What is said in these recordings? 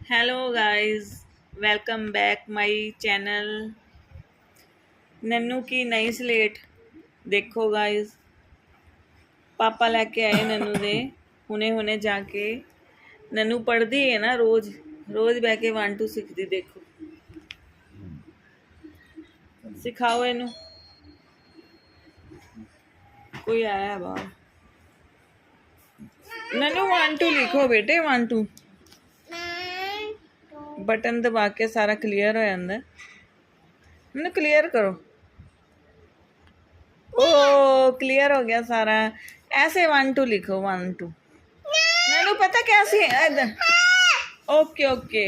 Hello guys welcome back my channel Nannu ਕੀ ਨਈ slate ਦੇਖੋ ਗਾਇਸ ਪਾਪਾ ਲੈ ਕੇ ਆਏ ਨੰਨੂ ਦੇ ਹੁਣੇ ਹੁਣੇ ਜਾ ਕੇ ਨੰਨੂ ਪੜਦੀ ਹੈ ਨਾ ਰੋਜ਼ ਰੋਜ਼ ਬਹਿ ਕੇ 1 2 ਸਿੱਖਦੀ ਦੇਖੋ ਸਿਖਾਓ ਇਹਨੂੰ ਕੋਈ ਆਇਆ ਹੈ ਬਾਹਰ ਨੰਨੂ 1 2 ਲਿਖੋ ਬੇਟੇ 1 2 ਬਟਨ ਦਬਾ ਕੇ ਸਾਰਾ ਕਲੀਅਰ ਹੋ ਜਾਂਦਾ ਹੈ। ਮੈਨੂੰ ਕਲੀਅਰ ਕਰੋ ओ क्लियर हो गया सारा ऐसे वन टू लिखो वन टू नैनू पता कैसे ओके ओके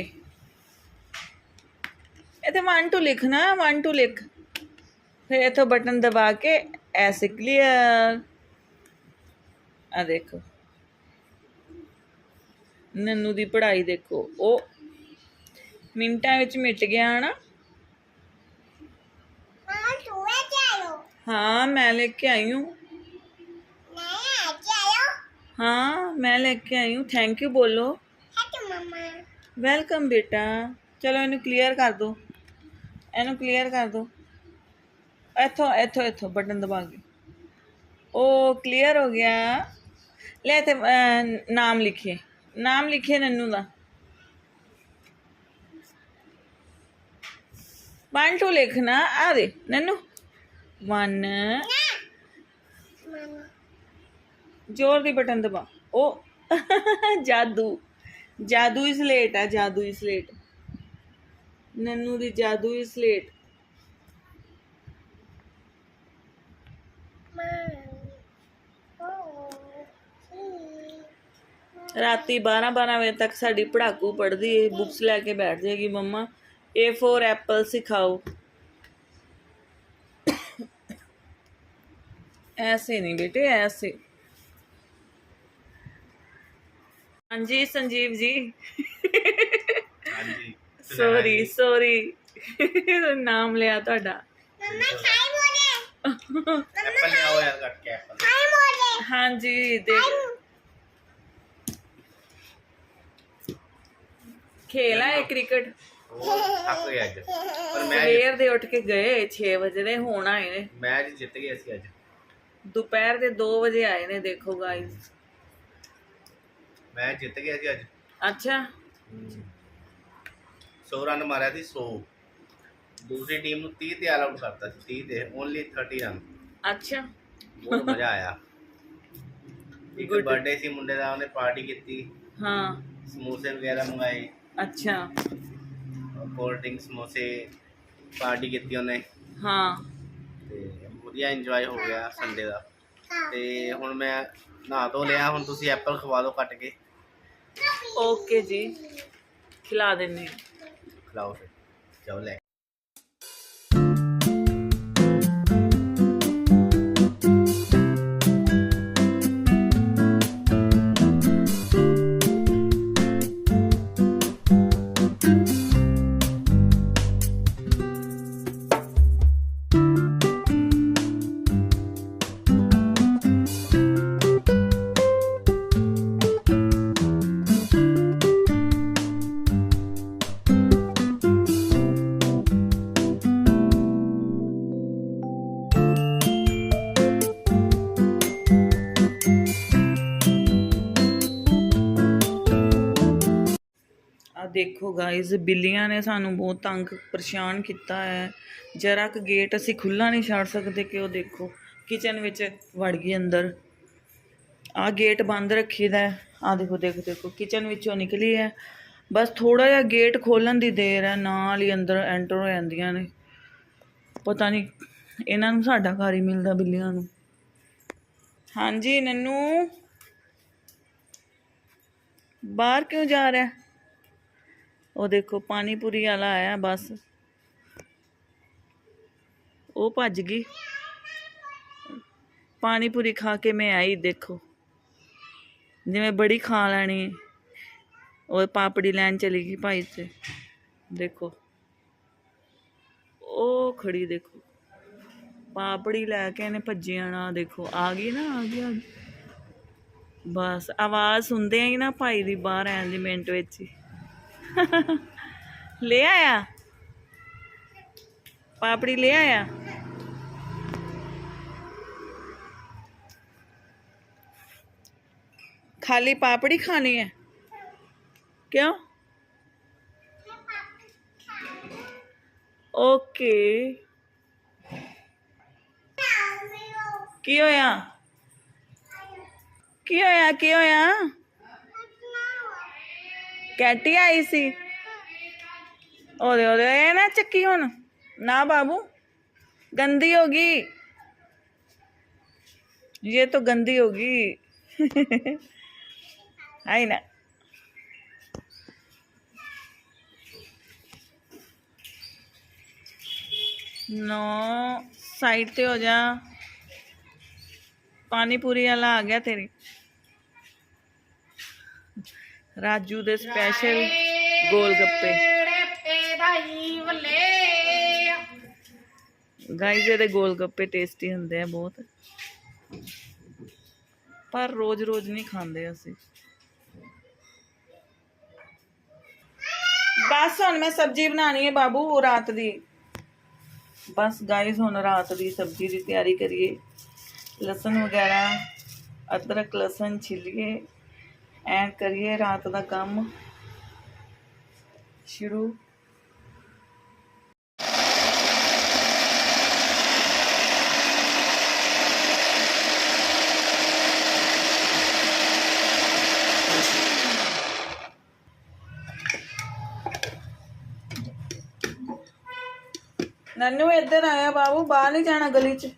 इतने वन टू लिखना वन टू लिख फिर इतो बटन दबा के ऐसे क्लियर आ देखो ਨੰਨੂ ਦੀ ਪੜ੍ਹਾਈ ਦੇਖੋ ਉਹ ਮਿੰਟਾਂ ਵਿੱਚ ਮਿਟ ਗਿਆ ਨਾ हाँ मैं लेके आई हूँ हाँ मैं लेके आई हूँ थैंक यू बोलो ਵੈਲਕਮ ਬੇਟਾ ਚਲੋ ਇਹਨੂੰ ਕਲੀਅਰ ਕਰ ਦੋ ਇਹਨੂੰ ਕਲੀਅਰ ਕਰ ਦੋ ਇੱਥੋਂ ਇੱਥੋਂ ਇੱਥੋਂ ਬਟਨ ਦਬਾ ਕੇ ਉਹ ਕਲੀਅਰ ਹੋ ਗਿਆ ਲੈ ਤੇ ਅਹ, ਨਾਮ ਲਿਖੇ ਨਾਮ ਲਿਖੇ ਨੰਨੂ ਦਾ। ਵਨ ਲਿਖਣਾ, ਆ ਦੇ, ਨੰਨੂ। ਵਨ। ਜ਼ੋਰ ਦੀ ਬਟਨ ਦਬਾ ਉਹ ਜਾਦੂ। ਜਾਦੂ ਜਾਦੂਈ ਸਲੇਟ ਆ, ਜਾਦੂ ਜਾਦੂਈ ਸਲੇਟ ਨੰਨੂ ਦੀ ਜਾਦੂਈ ਸਲੇਟ ਰਾਤੀ 12 12 ਵਜੇ ਤੱਕ ਸਾਡੀ ਪੜਾਕੂ ਪੜਦੀ ਏ ਬੁੱਕਸ ਲੈ ਕੇ ਬੈਠ ਜਾਏਗੀ ਮੰਮਾ A4 ਐਪਲ ਸਿਖਾਓ ऐसे नहीं बेटे ऐसे हाँ जी संजीव जी ਹਾਂਜੀ ਸੌਰੀ ਸੌਰੀ ਨਾਮ ਲਿਆ ਤੁਹਾਡਾ ਐਪਲ ਲਿਆਓ ਯਾਰ ਖੇਲਾ ਹੈ। ਕ੍ਰਿਕਟ? ਉਹ ਥੱਕ ਗਏ ਅੱਜ। ਪਰ ਮੈਚ ਸਵੇਰ ਦੇ ਉੱਠ ਕੇ ਗਏ 6 ਵਜੇ ਦੇ ਹੁਣ ਆਏ ਨੇ। ਮੈਚ ਜਿੱਤ ਗਏ ਅਸੀਂ ਅੱਜ। ਦੁਪਹਿਰ ਦੇ 2 ਵਜੇ ਆਏ ਨੇ ਦੇਖੋ ਗਾਇਸ ਮੈਚ ਜਿੱਤ ਗਏ ਅਸੀਂ ਅੱਜ। ਅੱਛਾ। 100 ਰਨ ਮਾਰਿਆ ਸੀ 100 ਦੂਸਰੀ ਟੀਮ ਨੂੰ 30 ਤੇ ਆਲ ਆਊਟ ਕਰਤਾ ਸੀ 30 ਤੇ। ਓਨਲੀ 30 ਰਨ ਅੱਛਾ। ਬਹੁਤ ਮਜ਼ਾ ਆਇਆ। ਇੱਕ Good. ਬਰਥਡੇ ਸੀ ਮੁੰਡੇ ਦਾ ਉਹਨੇ ਪਾਰਟੀ ਕੀਤੀ। ਹਾਂ। ਸਮੋਸੇ ਵਗੈਰਾ ਮੰਗਾਏ ਅੱਛਾ। ਕੋਲਡ ਡਰਿੰਕ ਸਮੋਸੇ ਪਾਰਟੀ ਕੀਤੀ ਉਹਨੇ। ਹਾਂ। ਤੇ ਵਧੀਆ ਇੰਜੋਏ ਹੋ ਗਿਆ ਸੰਡੇ ਦਾ। ਤੇ ਹੁਣ ਮੈਂ ਨਹਾ ਧੋ ਲਿਆ ਹੁਣ ਤੁਸੀਂ ਐਪਲ ਖਵਾ ਦਿਓ ਕੱਟ ਕੇ। ਓਕੇ ਜੀ। ਖਿਲਾ ਦਿੰਨੇ। ਖਿਲਾਓ ਫਿਰ। ਜਾਓ ਲੈ। ਦੇਖੋ ਗਾਇਜ਼ ਬਿੱਲੀਆਂ ਨੇ ਸਾਨੂੰ ਬਹੁਤ ਤੰਗ, ਪਰੇਸ਼ਾਨ ਕੀਤਾ ਹੈ। ਜਰਾ ਕੁ ਗੇਟ ਅਸੀਂ ਖੁੱਲਾ ਨਹੀਂ ਛੱਡ ਸਕਦੇ ਕਿ ਉਹ ਦੇਖੋ ਕਿਚਨ ਵਿੱਚ ਵੜ ਗਈ ਅੰਦਰ। ਆ ਗੇਟ ਬੰਦ ਰੱਖੀਦਾ ਆ ਦੇਖੋ ਦੇਖੋ ਦੇਖੋ ਕਿਚਨ ਵਿੱਚੋਂ ਨਿਕਲੀ ਹੈ। ਬਸ ਥੋੜਾ ਜਿਹਾ ਗੇਟ ਖੋਲਣ ਦੀ ਦੇਰ ਹੈ, ਨਾਲ ਹੀ ਅੰਦਰ ਐਂਟਰ ਹੋ ਜਾਂਦੀਆਂ ਨੇ। ਪਤਾ ਨਹੀਂ, ਇਹਨਾਂ ਨੂੰ ਸਾਡਾ ਘਰ ਹੀ ਮਿਲਦਾ ਬਿੱਲੀਆਂ ਨੂੰ। ਹਾਂਜੀ, ਨੰਨੂ। ਬਾਹਰ ਕਿਉਂ ਜਾ ਰਿਹਾ? ਉਹ ਦੇਖੋ ਪਾਣੀ ਪੂਰੀ ਵਾਲਾ ਆਇਆ ਬਸ। ਉਹ ਭੱਜ ਗਈ। ਪਾਣੀ ਪੂਰੀ ਖਾ ਕੇ ਮੈਂ ਆਈ, ਦੇਖੋ। ਜਿਵੇਂ ਬੜੀ ਖਾ ਲੈਣੀ। ਉਹ ਪਾਪੜੀ ਲੈਣ ਚਲੀ ਗਈ ਭਾਈ ਤੇ। ਦੇਖੋ। ਉਹ ਖੜੀ, ਦੇਖੋ। ਪਾਪੜੀ ਲੈ ਕੇ ਇਹਨੇ ਭੱਜੀ ਆਣਾ ਦੇਖੋ। ਆ ਗਈ ਨਾ, ਆ ਗਈ ਬਸ, ਆਵਾਜ਼ ਸੁਣਦੇ ਆ ਹੀ ਨਾ ਭਾਈ ਦੀ ਬਾਹਰ ਐਂ ਦੀ ਮਿੰਟ ਵਿੱਚ ਹੀ। ਲੈ ਆਇਆ? ਪਾਪੜੀ ਲੈ ਆਇਆ? ਖਾਲੀ ਪਾਪੜੀ ਖਾਣੀ ਹੈ। ਕਿਉਂ? ਓਕੇ। ਕੀ ਹੋਇਆ? ਕੀ ਹੋਇਆ? ਕੀ ਹੋਇਆ? कैटी आई सी। ओ ना चक्की हूँ ना बाबू, गंदी होगी। ये तो गंदी होगी। आई ना। नो, साइड ते हो जा। पानी पूरी वाला आ गया तेरी। ਰਾਜੂ ਦੇ ਸਪੈਸ਼ਲ ਗੋਲ ਗੱਪੇ। ਗਾਈਜ਼ ਇਹਦੇ ਗੋਲ ਗੱਪੇ ਟੇਸਟੀ ਹੁੰਦੇ ਆ ਬਹੁਤ। ਪਰ ਰੋਜ਼-ਰੋਜ਼ ਨਹੀਂ ਖਾਂਦੇ ਅਸੀਂ। ਬਸ ਹੁਣ ਮੈਂ ਸਬਜ਼ੀ ਬਣਾਣੀ ਹੈ ਬਾਬੂ, ਰਾਤ ਦੀ। ਬਸ ਗਾਈਜ਼ ਹੁਣ ਰਾਤ ਦੀ ਸਬਜ਼ੀ ਦੀ ਤਿਆਰੀ ਕਰੀਏ। ਲਸਣ ਵਗੈਰਾ, ਅਦਰਕ, ਲਸਣ, ਛਿਲੀਏ। ਐ ਕਰੀਏ ਰਾਤ ਦਾ ਕੰਮ। ਸ਼ੁਰੂ। ਨੰਨੂ ਇੱਧਰ ਆਇਆ ਬਾਬੂ, ਬਾਹਰ ਨਹੀਂ ਜਾਣਾ ਗਲੀ 'ਚ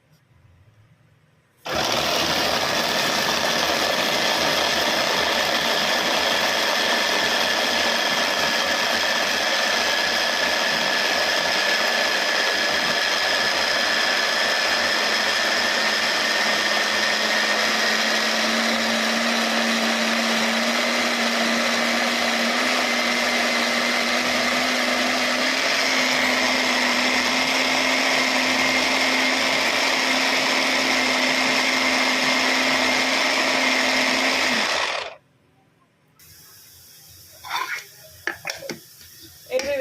ਇਹਦੇ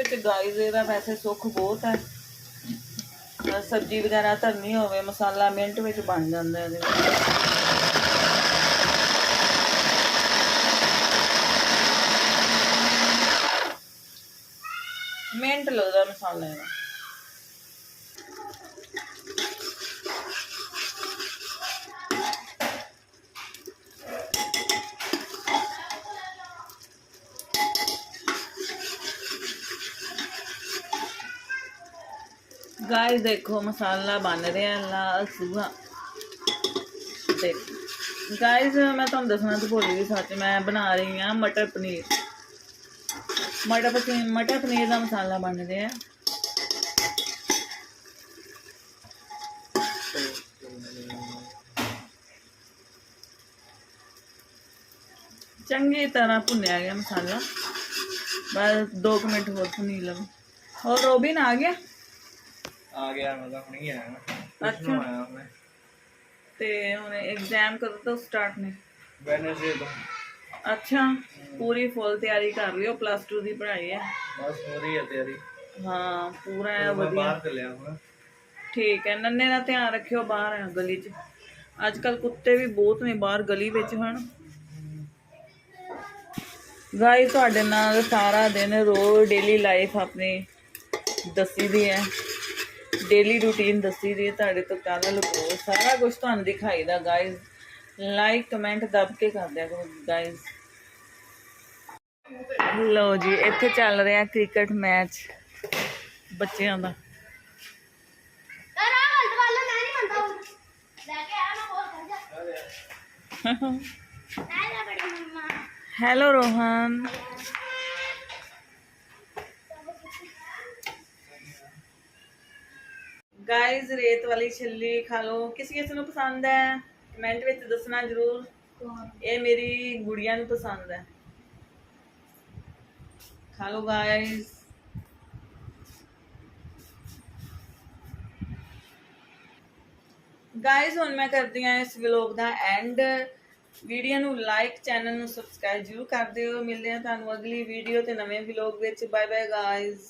ਵਿੱਚ ਗਾਈਜ਼ ਇਹਦਾ ਵੈਸੇ ਸੁੱਖ ਬਹੁਤ ਹੈ। ਅਹ ਸਬਜ਼ੀ ਵਗੈਰਾ ਧਰਨੀ ਹੋਵੇ, ਮਸਾਲਾ ਮਿੰਟ ਵਿੱਚ ਬਣ ਜਾਂਦਾ ਇਹਦੇ ਵਿੱਚ ਮਿੰਟ ਲੱਗਦਾ ਮਸਾਲੇ ਦਾ। ਗਾਇਸ ਦੇਖੋ ਮਸਾਲਾ ਬਣ ਰਿਹਾ ਲਾਲ ਸੂਹਾ ਦੇਖ ਗਾਇਸ ਮੈਂ ਤੁਹਾਨੂੰ ਦੱਸਣਾ ਤੇ ਭੁੱਲ ਗਈ ਸੱਚ ਮੈਂ ਬਣਾ ਰਹੀ ਹਾਂ ਮਟਰ ਪਨੀਰ ਮਟਰ ਪਨੀਰ ਮਟਰ ਪਨੀਰ ਦਾ ਮਸਾਲਾ ਬਣ ਰਿਹਾ ਚੰਗੀ ਤਰ੍ਹਾਂ ਭੁੰਨਿਆ ਗਿਆ ਮਸਾਲਾ ਬਸ 2 ਮਿੰਟ ਹੋਰ ਭੁੰਨੀ ਲਵਾਂ ਹੋਰ ਰੋਬਿਨ ਆ ਗਿਆ ਆ ਗਿਆ ਮੈਂ ਤਾਂ ਹੁਣੀ ਆਇਆ ਨਾ। ਅੱਛਾ। ਆਇਆ ਮੈਂ ਤੇ ਹੁਣ ਐਗਜ਼ਾਮ ਕਦੋਂ ਤੋਂ ਸਟਾਰਟ ਨੇ? ਵੈਨਸਡੇ ਤੋਂ। ਅੱਛਾ ਪੂਰੀ ਫੁੱਲ ਤਿਆਰੀ ਕਰ ਰਹੀ ਹੋ ਪਲੱਸ 2 ਦੀ ਪੜ੍ਹਾਈ ਹੈ। ਬਸ ਹੋ ਰਹੀ ਹੈ ਤਿਆਰੀ। ਹਾਂ ਪੂਰਾ ਮੈਂ ਵਧੀਆ। ਬਾਹਰ ਚੱਲਿਆ ਹੁਣ। ਠੀਕ ਹੈ ਨੰਨੇ ਦਾ ਧਿਆਨ ਰੱਖਿਓ ਬਾਹਰ ਆ ਗਲੀ 'ਚ। ਅੱਜ ਕੱਲ ਕੁੱਤੇ ਵੀ ਬਹੁਤ ਨੇ ਬਾਹਰ ਗਲੀ ਵਿੱਚ ਹਨ ਗਾਈ ਤੁਹਾਡੇ ਨਾਲ ਸਾਰਾ ਦਿਨ ਰੋਜ਼ ਡੇਲੀ ਲਾਈਫ ਆਪਣੀ ਦੱਸੀ ਦੀ ਹੈ। ਡੇਲੀ ਰੂਟੀਨ ਦੱਸੀ ਦੀ ਹੈ ਤੁਹਾਡੇ ਤੋਂ ਕੱਲ ਲੁਕੋ ਸਾਰਾ ਕੁਝ ਤੁਹਾਨੂੰ ਦਿਖਾਈਦਾ ਗਾਇਜ਼ ਲਾਈਕ ਕਮੈਂਟ ਦਬ ਕੇ ਕਰ ਦਿਆ ਕਰੋ ਗਾਇਜ਼ ਲੋ ਜੀ ਇੱਥੇ ਚੱਲ ਰਿਹਾ ਕ੍ਰਿਕਟ ਮੈਚ ਬੱਚਿਆਂ ਦਾ। ਹੈਲੋ ਰੋਹਨ ਗਾਇਜ਼ ਰੇਤ ਵਾਲੀ ਛੱਲੀ ਖਾ ਲਓ। ਕਿਸ ਕਿਸ ਨੂੰ ਪਸੰਦ ਹੈ? ਕਮੈਂਟ ਵਿੱਚ ਦੱਸਣਾ ਜਰੂਰ। ਇਹ ਮੇਰੀ ਗੁੜੀਆਂ ਨੂੰ ਪਸੰਦ ਹੈ। ਖਾ ਲਓ ਗਾਇਜ਼ ਗਾਇਜ਼ ਹੁਣ ਮੈਂ ਕਰਦੀ ਹਾਂ ਇਸ ਵਲੌਗ ਦਾ ਐਂਡ ਵੀਡੀਓ ਨੂੰ ਲਾਈਕ ਚੈਨਲ ਨੂੰ ਸਬਸਕ੍ਰਾਈਬ ਜਰੂਰ ਕਰ ਦਿਓ। ਮਿਲਦੇ ਆ ਤੁਹਾਨੂੰ ਅਗਲੀ ਵੀਡੀਓ ਤੇ ਨਵੇਂ ਵਲੌਗ ਵਿੱਚ। Bye bye guys